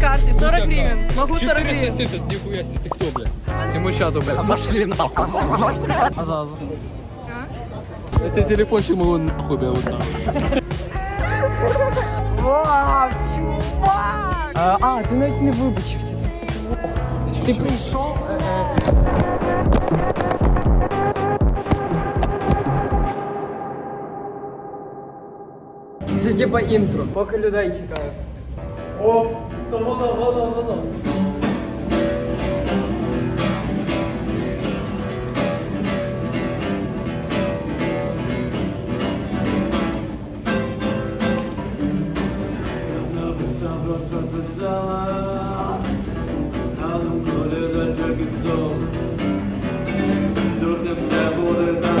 карте, 40 гривен. Могу 40 гривен. 470, нихуя себе, ты кто, блядь? Тимощаду, блядь. Пошли нахуй. Азазу. Я тебе телефончик могу нахуй, блядь, вот. Вау, чувак! А, а, ти навіть не вибачився. Ти прийшов. Це типа інтро, поки людей чекаю on, hold on, hold on, hold on.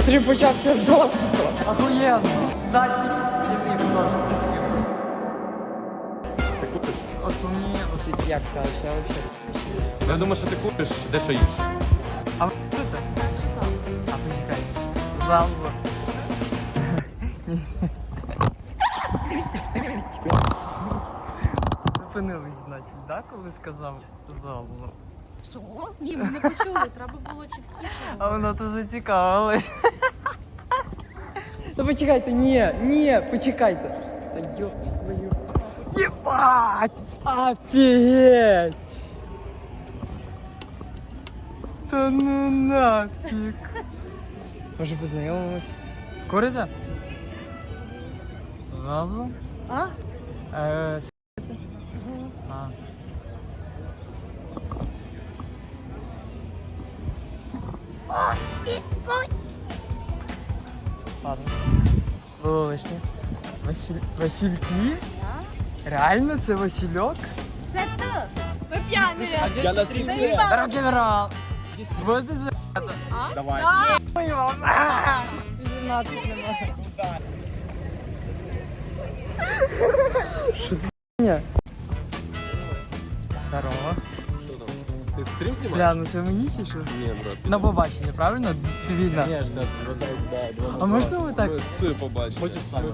Стрім почався жорстко. Ахуєнно. Значить, який художці. От мені, от як скажеш, я взагалі. Я думаю, що ти купиш дещо інше. А ви будете? А почекай. Залзу. Зупинились, значить, да, коли сказав залзу? Що? Ні, ми не почули, треба було чіткіше. А воно то зацікавилось. Та почекайте, ні, ні, почекайте. Та йо твою. Єбать! Офігеть! Та ну нафіг. Може познайомимось? Курите? Зразу? А? Е, сигарети? А. Ладно. Було лишнє. Василь... Васильки? Реально це Васильок? Це то. Ви п'яні. Я на стрімі. Рок-н-рол. Будете за? Давай. Ой, вам. А! 18 немає. Що це за Здорово. Ти стрім знімаєш? Бля, ну це мені чи що? Ні, брат. На побачення, правильно? Дві на. Конечно, водай, да, два А два. можна ви так? Ми З побачимо. Хочеш з нами?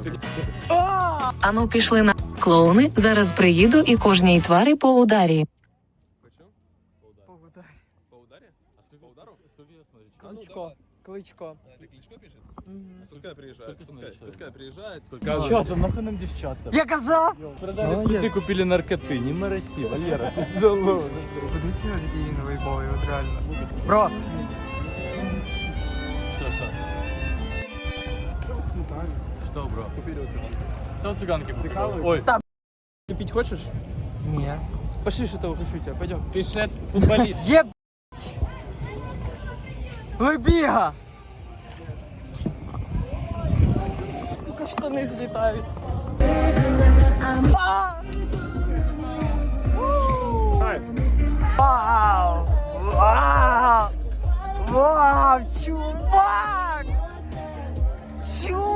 А! Ану пішли на клоуни. Зараз приїду і кожній тварі по ударі. Почем? По удару. Поводай. По ударе? А сколько по удару? Сколько я смотрю? Кличко. Кличко. Если Кличко пишет? Мгм. Пускай приезжает. Сколько Пускай, там пускай приезжает. Девчата, нахуй нам девчата? Я казав! Продали Молодец. цветы, купили наркоты, не мороси, Валера, ты залог. Подивіться, який він вайбовий, от реально. Бро, Что, что? Что, бро? Купили вот цыганку. Что цыганки прикалывают? Ой, Там. ты пить хочешь? ні. Пошли, что-то ухожу тебя, пойдем. Ты же футболист. Єб... Лебіга! Сука, штани злітають. А! Вау! Вау! Вау, чувак! Чувак!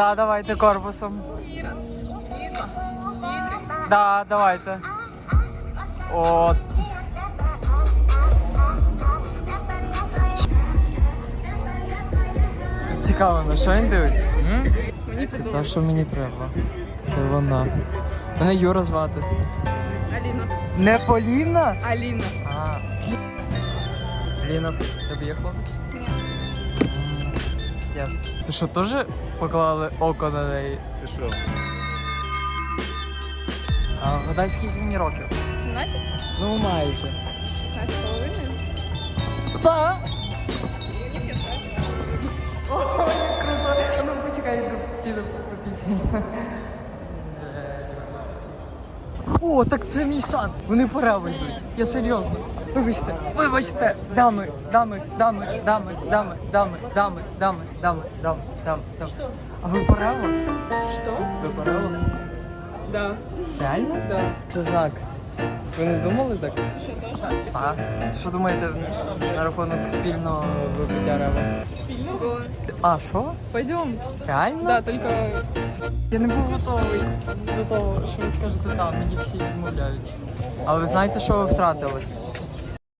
Да, давайте корпусом. Да, давайте. От. Цікаво, на що він дивиться? Це те, що мені треба. Це вона. Мене Юра звати. Аліна. Не Поліна? Аліна. А. Ліна, тебе є хлопець? Ясно. Ти що, теж поклали око на неї? Ты что? А вгадай, скільки мені років? 17? Ну, майже. 16 з половиною? Так. Ой, як круто. Ну, почекай, йду, піду по пісні. О, так це мій сад. Вони пораво йдуть. Я серйозно. Вибачте, вибачте. Дами, дами, дами, дами, дами, дами, дами, дами, дами, дами, дами, дами. А ви пораво? Що? Ви пораво? Да. Реально? Да. Це знак. Ви не думали так? Що теж? Так. Що думаєте на рахунок спільного випиття рева? Спільного? А, що? Пойдем. Реально? Да, только Я не був готовий до того, що ви скажете там, мені всі відмовляють. Але ви знаєте, що ви втратили?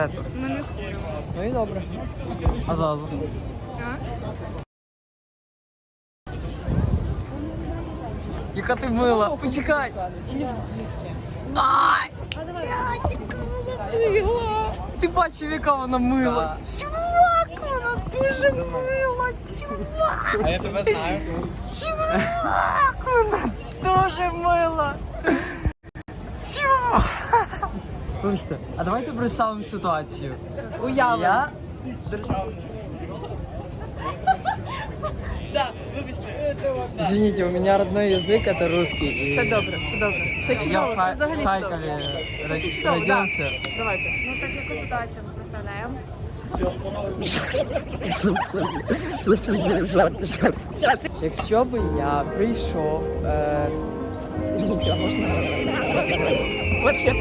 Ми не куримо. Ну і добре. А зразу. А? Яка ти мила? Почекай! Ай! Блядь, яка вона мила! Ти бачив, яка вона мила? Чувак, вона дуже мила! Чувак! А я тебе знаю. Чувак, вона дуже мила! Вибачте, а давайте представимо ситуацію. Уяви. Я Извините, у меня родной язык это русский. и Все добре, все добре. Все Я чудово, в все Ха- взагалі Харькове чудово. роди- чудово, да. родился. Давайте. Ну так яку ситуацію ми представляємо? Якщо би я прийшов. Е... Извините, а можна? Вообще,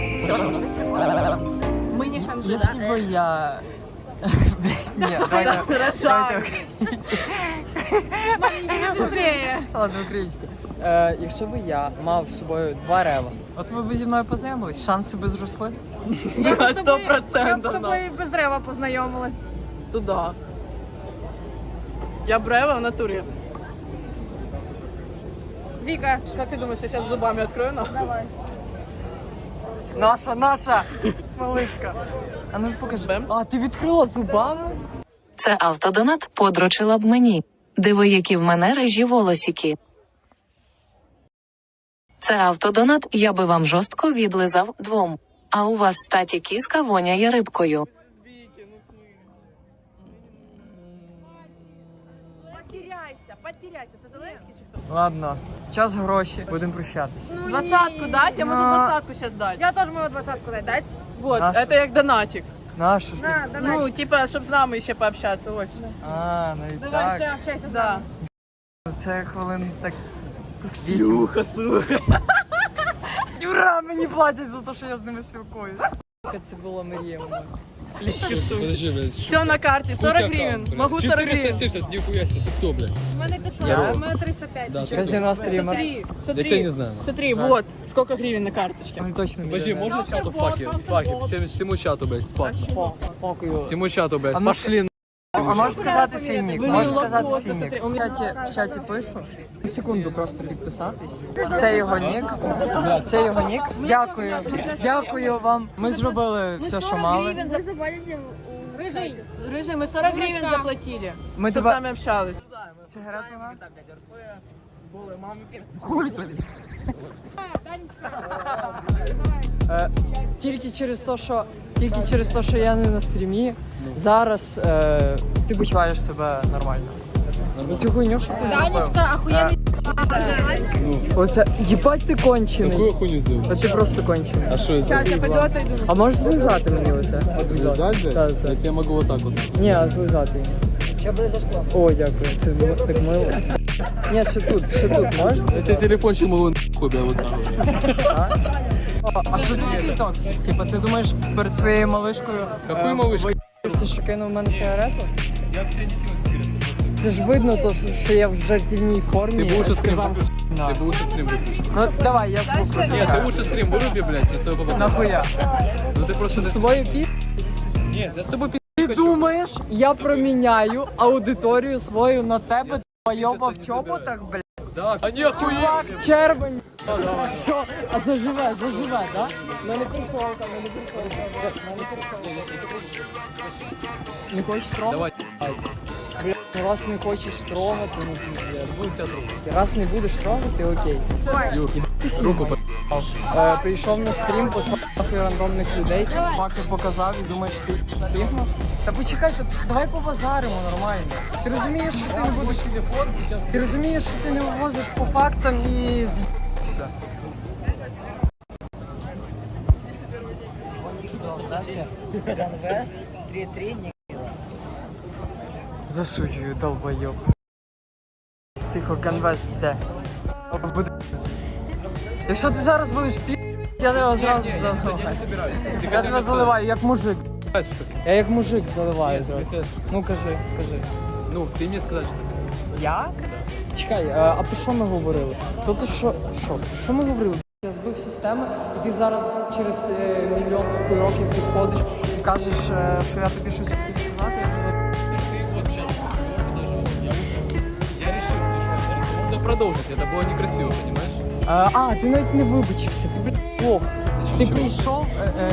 Ми не ханжи, Якщо би я. Ні, давайте. давайте. Быстрее. Ладно, українською. Е, якщо би я мав з собою два рева, от ви б зі мною познайомились, шанси би зросли? Я б з Сто тобою- Я б з тобою без рева познайомилась. Туда. Я брева в натуре. Віка, Как ты думаешь, я сейчас зубами открою нахуй? давай. Наша, наша! маличка. А ну покажи. Бемс. А, ти відкрила зубами? Це автодонат подрочила б мені. Диви, які в мене режі волосіки. Це автодонат, я би вам жорстко відлизав двом. А у вас статі кіска воняє рибкою. Потеряйся. Чи хто? Ладно, час гроші. Будемо прощатись. Двадцатку дать? Я могу На. двадцатку сейчас дать. Я теж можу двадцятку дати. дать? Вот, Наша. это як донатик. Наша ж ти? На, давай. Ну, типа, щоб з нами ще пообщатися. Ось. А, ну і Давай, ще общайся з Да. нами. Це хвилин так. Вісім. Слуха, слуха. Юра, мені платять за те, що я з ними спілкуюсь. Це була мрія. моя. Подожди, блядь. Все на карті, 40 гривень. Могу 40 гривень. 470, нихуя себе, ты кто, блядь? У мене 500, Я? а у мене 305. Да, ты кто? Казино стрімер. Смотри, Я смотри. тебя не знаю. Смотри, вот, сколько гривен на карточке. Вони точно не Подожди, можно чату факи? Факи, всем- всему чату, блядь, фак. Всему чату, блядь, А пошли. А можеш сказати свій нік? Ви Можеш мені сказати лохоти, свій нік? смотри, у В мене- чаті, в чаті пишу. Секунду просто підписатись. Це його нік. Це його нік. Дякую. Дякую вам. Ми зробили все, що мали. Рижий. Рыжий, мы 40 гривен Умничка. заплатили, Ми чтобы с тебе... вами общались. Сигарету на? Е, Тільки через те, що тільки через те, що я не на стрімі, зараз е, ти почуваєш себе нормально. Оцю хуйню, що ти зробив. Данечка, охуєнний. Оце їбать ти кончений. Какую хуйню сделал? А ти просто кончений. А что это? Я пойду отойду. А можеш злизати мені оце? Блядь? Да, да. Я тебе могу вот так вот. Ні, а злизати. Що произошло? О, дякую. Це м- так мило. Ні, ще тут, ще тут можеш? Я тебе телефончик могу нахуй, блядь, вот так вот. А? О, А що ти такий токсик? Типа, ти думаєш перед своєю малишкою... Какую е, малышку? Ти що кинув в мене сигарету? Я все не кинул сигарету. просто. Це ж видно, то, що- що я в жартівній формі. Ты бы лучше стрим сказав. выключил. Да. Ты бы лучше стрим выключил. Ну давай, я звук Нет, ты виключаю. лучше стрим выруби, блядь, я с тобой поболтаю. Нахуя? Ну ты просто... З тобою пі... Нет, я с тобой пи***. Ти думаєш, я проміняю аудиторію свою на тебе, твойоба в чоботах, блядь? Да, а не. Чувак, червень. Все, а заживе, заживе, да? Мене консолка, мене консолка. Не хочеш трогати? Давай. Ну раз не хочеш трогати, ну пиздец. Буду тебя трогать. Раз не будеш трогати, окей. Юр, Ти руку. Е, прийшов на стрім, послухав рандомних людей, факти показав і думаєш, ти Сігма? Та почекай, та давай побазаримо нормально. Ти розумієш, що ти не будеш Ти розумієш, що ти не вивозиш по фактам і з'їбся. Засуджую, долбойоб. Тихо, конвест де? Буде. Якщо ти зараз будеш пі... Я тебе зразу заливаю. Я тебе заливаю, як мужик. Знаешь, что такое? Я як мужик заливаю зразу. Сейчас. Ну кажи, кажи. Ну, ты мне сказать, что Я? Чекай, е, а про що ми говорили? Тобто що, що? Що ми говорили? Я збив систему, і ти зараз через е, мільйон років підходиш і кажеш, е, що я тобі щось хотів сказати, я вже забув. я решил, ты что, надо продолжить, это было некрасиво, понимаешь? Е, А, ти навіть не вибачився, ти блін, лох. Ти чого? прийшов. е, е,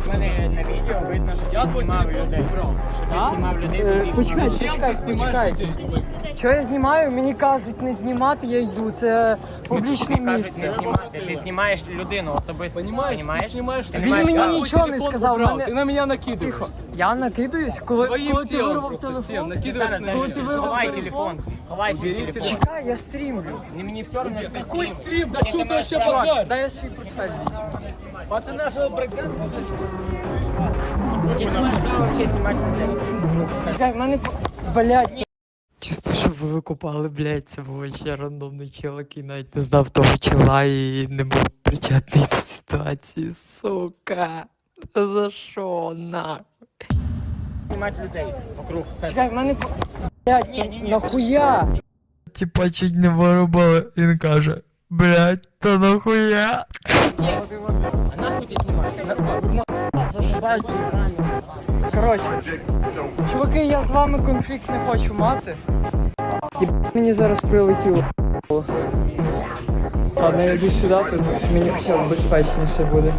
Телефон убрал. Не могу, когда ты... У мене на відео видно, що Я ти свой знімав телефон людей. убрал. Що ти А? знімав людей, Е, ти Почекай, знімав. почекай, Зачем ты снимаешь почекай. людей? Що я знімаю? Мені кажуть не знімати, я йду. Це публічне Тобі кажуть, місце. не знімати. Ти знімаєш людину особисто. Понимаешь, ты Понімаєш? снимаешь... Ти Він знімаєш мені кого? нічого не телефон сказав, убрал, мене- Ты на меня накидываешь. Я накидаюсь, коли, Своїм коли ти тілом вирвав просто всім телефон. накидуєш Зараз, на Коли подожди, ти вирвав Сховай телефон? телефон. Сховай свій Убери телефон. Чекай, я стрімлю. Мені мені все одно, що ти Какой стрім. стрим? Да что ты вообще Чувак, базар? дай я свій портфель. Ти не маєш права взагалі знімати людей. Чекай, в мене... Блядь. Чисто, щоб ви викупали, блядь, це був ще рандомний чел, який навіть не знав того чела і не був причетний до ситуації, сука. Та За що, нахуй? Знімати людей вокруг. Чекай, в мене... Блядь, нахуя? Типа чуть не вирубали, він каже, блядь, та нахуя? а нахуй ти знімаєш? За що? Коротше, чуваки, я з вами конфлікт не хочу мати. І мені зараз прилетіло. Ладно, я йду сюди, тут мені б безпечніше буде.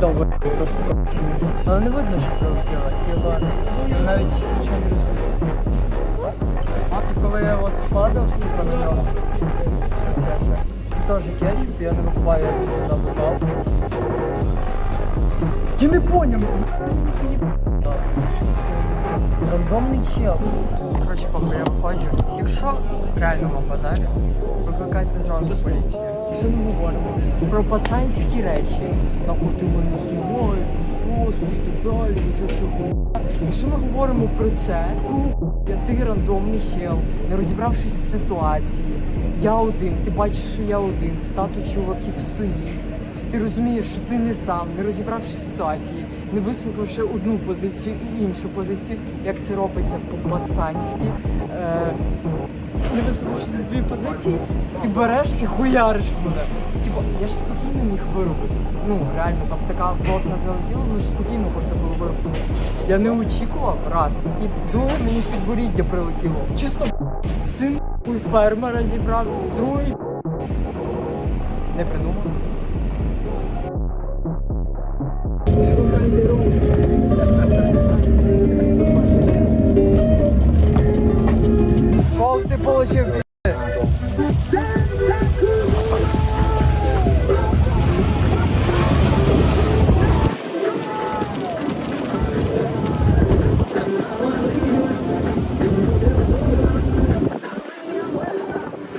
Добре, просто кончено. Але не видно, що прилетіло, тіло навіть нічого не розумію. А коли я от падав, типу на нього, це, це теж кетчуп, я не викупаю, як він туди попав. Я не поняв. Рандомний чел. Коротше, похуй, я виходжу. Якщо реально вам базарю, викликайте зразу поліцію. Якщо ми говоримо про пацанські речі, нахуй ти мене знімаєш, спосіб і так далі, і це все хуйня. Якщо ми говоримо про це, я ти рандомний чел, не розібравшись в ситуації, я один, ти бачиш, що я один, стату чуваків стоїть. Ти розумієш, що ти не сам, не розібравшись в ситуації, не вислухавши одну позицію і іншу позицію, як це робиться по-пацанськи. Е, не вислухавши дві позиції, ти береш і хуяриш мене. Типу, я ж спокійно міг виробитись. Ну, реально, там така плотна залетіла, ну спокійно можна було виробитися. Я не очікував раз. І друге мені підборіддя прилетіло. Чисто фермера зібрався, другий не придумав.